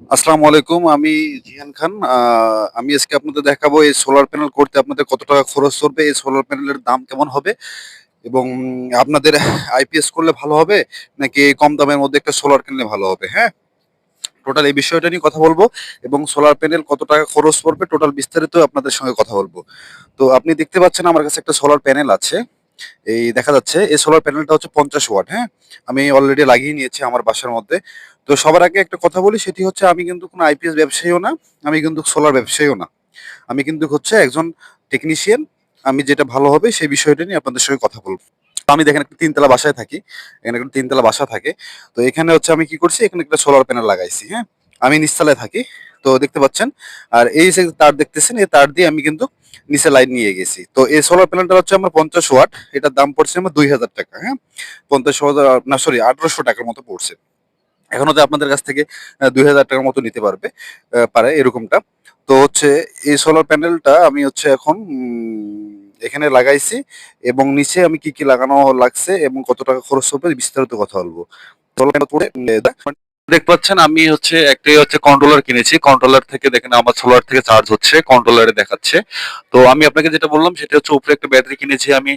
আসসালামু আলাইকুম, আমি জিহান খান। আমি আজকে আপনাদের দেখাবো এই সোলার প্যানেল করতে আপনাদের কত টাকা খরচ পড়বে, এই সোলার প্যানেলের দাম কেমন হবে এবং আপনাদের আইপিএস করলে ভালো হবে নাকি কম দামের মধ্যে একটা সোলার কিনলে ভালো হবে হ্যাঁ? টোটাল এই বিষয়টা নিয়ে কথা বলব এবং সোলার প্যানেল কত টাকা খরচ পড়বে টোটাল বিস্তারিত আপনাদের সঙ্গে কথা বলব। তো আপনি দেখতে পাচ্ছেন আমার কাছে একটা সোলার প্যানেল আছে। এই দেখা যাচ্ছে, এই সোলার প্যানেলটা হচ্ছে পঞ্চাশ ওয়াট হ্যাঁ? আমি অলরেডি লাগিয়ে নিয়েছি আমার বাসার মধ্যে। তো সবার আগে একটা কথা বলি, সেটি হচ্ছে আমি কিন্তু কোনো আইপিএস ব্যবসায়ীও না, আমি কিন্তু সোলার ব্যবসায়ীও না। আমি কিন্তু হচ্ছে একজন টেকনিশিয়ান আমি যেটা ভালো হবে সেই বিষয়টা নিয়ে আপনাদের সঙ্গে কথা বলব। আমি দেখেন একটা তিনতলা বাসায় থাকি, এখানে একটা তিনতলা বাসা থাকে। তো এখানে হচ্ছে আমি কি করছি, এখানে একটা সোলার প্যানেল লাগাইছি হ্যাঁ? আমি নিচতলায় থাকি। তো দেখতে পাচ্ছেন। আর এই যে তার দেখতেছেন এই তার দিয়ে আমি কিন্তু নিচে লাইন নিয়ে গেছি। তো এই সোলার প্যানেলটা হচ্ছে আমার পঞ্চাশ ওয়াট এটার দাম পড়ছে আমার দুই হাজার টাকা হ্যাঁ? পঞ্চাশ না সরি আঠারোশো টাকার মতো পড়ছে। এখন হচ্ছে আপনাদের কাছ থেকে দুই হাজার টাকার মতো নিতে পারবে পারে এরকমটা। তো হচ্ছে এই সোলার প্যানেলটা আমি হচ্ছে এখন এখানে লাগাইছি এবং নিচে আমি কি কি লাগানো লাগছে এবং কত টাকা খরচ হবে বিস্তারিত কথা বলব। উম, দা- দেখতে পাচ্ছেন, আমি হচ্ছে একটাই হচ্ছে কন্ট্রোলার কিনেছি। কন্ট্রোলার থেকে দেখেন আমার সোলার থেকে চার্জ হচ্ছে কন্ট্রোলারে দেখাচ্ছে। তো আমি আপনাকে যেটা বললাম, সেটা হচ্ছে উপরে একটা ব্যাটারি কিনেছি আমি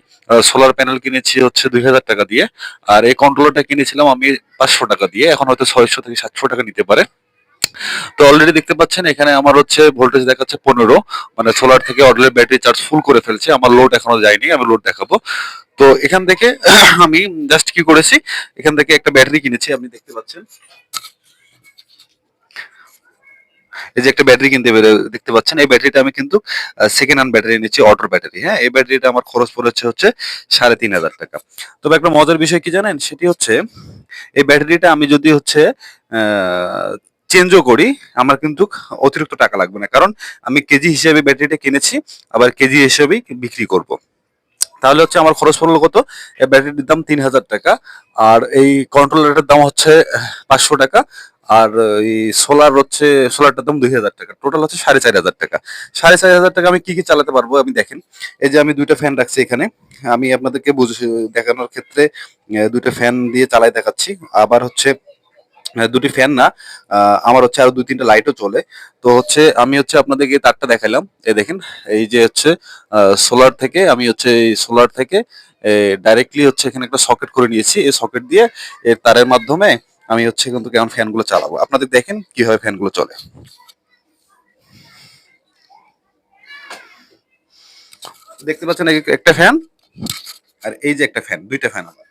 সোলার প্যানেল কিনেছি হচ্ছে দুই হাজার টাকা দিয়ে। আর এই কন্ট্রোলারটা কিনেছিলাম আমি পাঁচশো টাকা দিয়ে, এখন হয়তো ছয়শো থেকে সাতশো টাকা নিতে পারে। তো অলরেডি দেখতে পাচ্ছেন, এখানে আমার হচ্ছে ভোল্টেজ দেখাচ্ছে পনেরো। মানে সোলার থেকে অলরেডি ব্যাটারি চার্জ ফুল করে ফেলছে। আমার লোড এখনও যায়নি, আমি লোড দেখাবো। তো এখান থেকে আমি জাস্ট কি করেছি, এখান থেকে একটা ব্যাটারি কিনেছি, আপনি দেখতে পাচ্ছেন। এই যে একটা ব্যাটারি কিনতে দেখতে পাচ্ছেন, এই ব্যাটারিটা আমি কিন্তু সেকেন্ড হ্যান্ড ব্যাটারি নিচ্ছি অটোর ব্যাটারি হ্যাঁ? এই ব্যাটারিটা আমার খরচ পড়েছে হচ্ছে সাড়ে তিন হাজার টাকা। তবে একটা মজার বিষয় কি জানেন? সেটি হচ্ছে, এই ব্যাটারিটা আমি যদি হচ্ছে চেঞ্জও করি, আমার কিন্তু অতিরিক্ত টাকা লাগবে না। কারণ আমি কেজি হিসেবে ব্যাটারিটা কিনেছি, আবার কেজি হিসেবেই বিক্রি করব। তাহলে হচ্ছে আমার খরচ পড়ল কত? ব্যাটারির দাম তিন হাজার টাকা, আর এই কন্ট্রোলারের দাম হচ্ছে পাঁচশো টাকা, আর এই সোলার হচ্ছে সোলারটার দাম দুই হাজার টাকা। টোটাল হচ্ছে সাড়ে চার হাজার টাকা। সাড়ে চার হাজার টাকা আমি কি কি চালাতে পারব আমি দেখেন। এই যে আমি দুইটা ফ্যান রাখছি এখানে, আমি আপনাদেরকে বুঝে দেখানোর ক্ষেত্রে দুইটা ফ্যান দিয়ে চালাই দেখাচ্ছি। আবার হচ্ছে দুটি ফ্যান না আমার হচ্ছে আরও দুই তিনটা লাইটও চলে। তো হচ্ছে আমি হচ্ছে আপনাদেরকে তারটা দেখালাম এই দেখেন, এই যে হচ্ছে সোলার থেকে, আমি হচ্ছে এই সোলার থেকে ডাইরেক্টলি হচ্ছে এখানে একটা সকেট করে নিয়েছি। এই সকেট দিয়ে এর তারের মাধ্যমে আমি হচ্ছে কিন্তু কেমন ফ্যানগুলো চালাবো। আপনাদের দেখেন কীভাবে ফ্যানগুলো চলে। দেখতে পাচ্ছেন একটা ফ্যান আর এই যে একটা ফ্যান দুইটা ফ্যান আমার।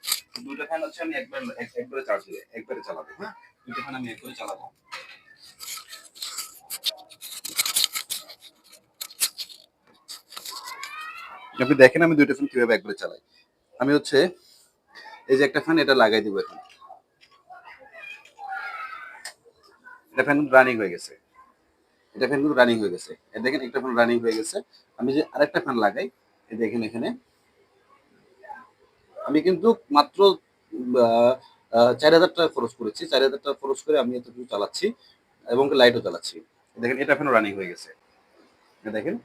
দুইটা ফ্যান হচ্ছে আমি একবার একবারে চার্জ দিবে একবারে চালাবো হ্যাঁ? দুইটা ফ্যান আমি একবারে চালাবো। আপনি দেখেন আমি দুইটা ফ্যান কীভাবে একবারে চালাই। আমি হচ্ছে, এই যে একটা ফ্যান এটা লাগাই দিব এখন। এটা ফ্যান রানিং হয়ে গেছে। এটা ফ্যান কিন্তু রানিং হয়ে গেছে। দেখেন, একটা ফ্যান রানিং হয়ে গেছে। আমি যে আরেকটা ফ্যান লাগাই, এই দেখেন এখানে। আমি কিন্তু মাত্র চার হাজার টাকা খরচ করেছি। চার হাজার টাকা খরচ করে আমি এতটুকু চালাচ্ছি এবং লাইটও চালাচ্ছি। দেখেন, এটা ফ্যানও রানিং হয়ে গেছে। দেখেন।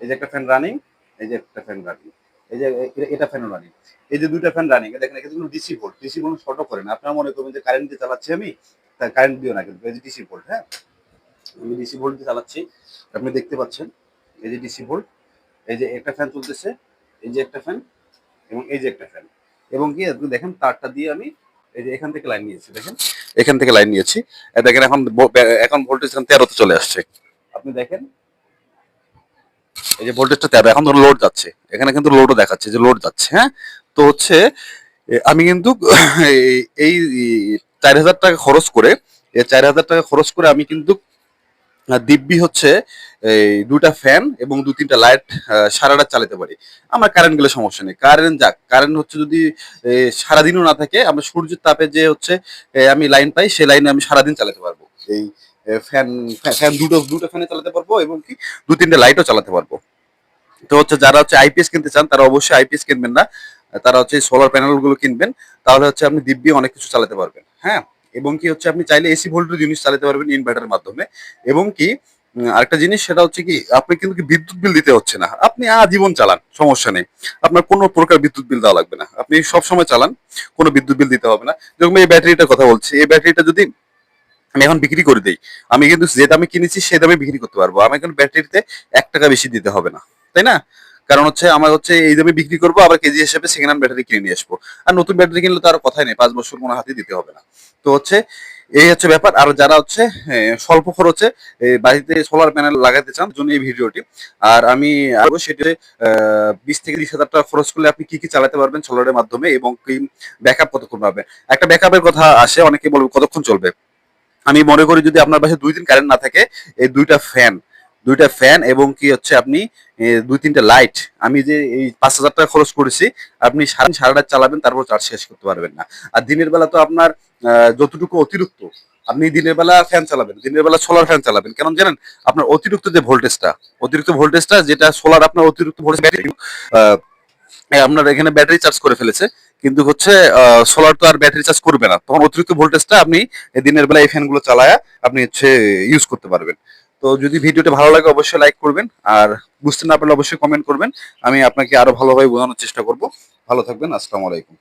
এই যে একটা ফ্যান রানিং এই যে একটা ফ্যান রানিং এই যে, এটা ফ্যানও রানিং এই যে দুইটা ফ্যান রানিং দেখেন এখানে কোনো ডিসি ভোল্ট ডিসি ভোল্ট শর্টও করে না। আপনারা মনে করবেন যে কারেন্ট দিয়ে চালাচ্ছি আমি, তা কারেন্ট দিও না কিন্তু। এই যে ডিসি ভোল্ট হ্যাঁ? আমি ডিসি ভোল্ট দিয়ে চালাচ্ছি। আপনি দেখতে পাচ্ছেন, এই যে ডিসি ভোল্ট এই যে একটা ফ্যান চলতেছে। এই যে একটা ফ্যান এবং এই যে একটা ফ্যান এবং কি আপনি দেখেন তারটা দিয়ে আমি এই যে এখান থেকে লাইন নিয়েছি দেখেন। এখান থেকে লাইন নিয়েছি। দেখেন এখন এখন ভোল্টেজ এখন তেরোতে চলে আসছে। আপনি দেখেন। এই যে ভোল্টেজটা তেরো এখন ধরুন লোড যাচ্ছে। এখানে কিন্তু লোডও দেখাচ্ছে যে লোড যাচ্ছে হ্যাঁ? তো হচ্ছে আমি কিন্তু এই- চার হাজার টাকা খরচ করে এই চার হাজার টাকা খরচ করে আমি কিন্তু দিব্যি হচ্ছে এই দুটা ফ্যান এবং দু তিনটা লাইট সারা রাত চালাতে পারি। আমার কারেন্ট গেলে সমস্যা নেই। কারেন্ট যাক। কারেন্ট হচ্ছে যদি সারাদিনও না থাকে, আমরা সূর্যের তাপে যে হচ্ছে আমি লাইন পাই, সেই লাইনে আমি সারাদিন চালাতে পারব। এই ফ্যান ফ্যান দুটো দুটো ফ্যানে চালাতে পারব এবং কি, দু তিনটে লাইটও চালাতে পারব। তো হচ্ছে যারা হচ্ছে আইপিএস কিনতে চান, তারা অবশ্যই আইপিএস কিনবেন না। তারা হচ্ছে সোলার প্যানেলগুলো কিনবেন। তাহলে হচ্ছে আপনি দিব্যি অনেক কিছু চালাতে পারবেন। হ্যাঁ? এবং কি হচ্ছে, আপনি চাইলে এসি ভোল্টের জিনিস চালাতে পারবেন ইনভার্টারের মাধ্যমে। এবং কি আরেকটা জিনিস সেটা হচ্ছে কি, আপনি কিন্তু বিদ্যুৎ বিল দিতে হচ্ছে না। আপনি আজীবন চালান, সমস্যা নেই। আপনার কোনো প্রকার বিদ্যুৎ বিল দেওয়া লাগবে না। আপনি সব সময় চালান, কোনো বিদ্যুৎ বিল দিতে হবে না। যেরকম এই ব্যাটারিটার কথা বলছি, এই ব্যাটারিটা যদি আমি এখন বিক্রি করে দিই, আমি কিন্তু যে দামে কিনেছি সেই দামে বিক্রি করতে পারব। আমি এখন ব্যাটারিতে এক টাকা বেশি দিতে হবে না। তাই না? কারণ হচ্ছে আমার হচ্ছে এই দামে বিক্রি করব, আবার কেজি হিসেবে সেকেন্ড হ্যান্ড ব্যাটারি কিনে নিয়ে আসব। আর নতুন ব্যাটারি কিনলে তো আর কথাই নেই, পাঁচ বছর কোনো হাতে দিতে হবে না। তো হচ্ছে এই হচ্ছে ব্যাপার। আর যারা হচ্ছে স্বল্প খরচে বাড়িতে সোলার প্যানেল লাগাতে চান জন্য এই ভিডিওটি। আর আমি আরও সেটি বিশ থেকে তিরিশ হাজার টাকা খরচ করলে আপনি কি কি চালাতে পারবেন সোলারের মাধ্যমে এবং কি ব্যাকআপ কতক্ষণ পাবেন একটা ব্যাকআপের কথা আসে, অনেকে বলবে কতক্ষণ চলবে? আমি মনে করি যদি আপনার পাশে দুই দিন কারেন্ট না থাকে, এই দুইটা ফ্যান দুইটা ফ্যান এবং কি হচ্ছে আপনি দুই তিনটা লাইট আমি যে এই পাঁচ হাজার টাকা খরচ করেছি, আপনি সারা সারাটা চালাবেন, তারপর চার্জ শেষ করতে পারবেন না। আর দিনের বেলা তো আপনার যতটুকু অতিরিক্ত, আপনি দিনের বেলা ফ্যান চালাবেন, দিনের বেলা সোলার ফ্যান চালাবেন। কেন জানেন, আপনার অতিরিক্ত যে ভোল্টেজটা অতিরিক্ত ভোল্টেজটা যেটা সোলার আপনার অতিরিক্ত ব্যাটারি আপনার এখানে ব্যাটারি চার্জ করে ফেলেছে। কিন্তু হচ্ছে সোলার তো আর ব্যাটারি চার্জ করবে না। তখন অতিরিক্ত ভোল্টেজটা আপনি দিনের বেলা এই ফ্যানগুলো চালায় আপনি হচ্ছে ইউজ করতে পারবেন। তো যদি ভিডিওটা ভালো লাগে, অবশ্যই লাইক করবেন। আর বুঝতে না পারলে অবশ্যই কমেন্ট করবেন। আমি আপনাকে আরও ভালোভাবে বোঝানোর চেষ্টা করব। ভালো থাকবেন, আসসালামু আলাইকুম।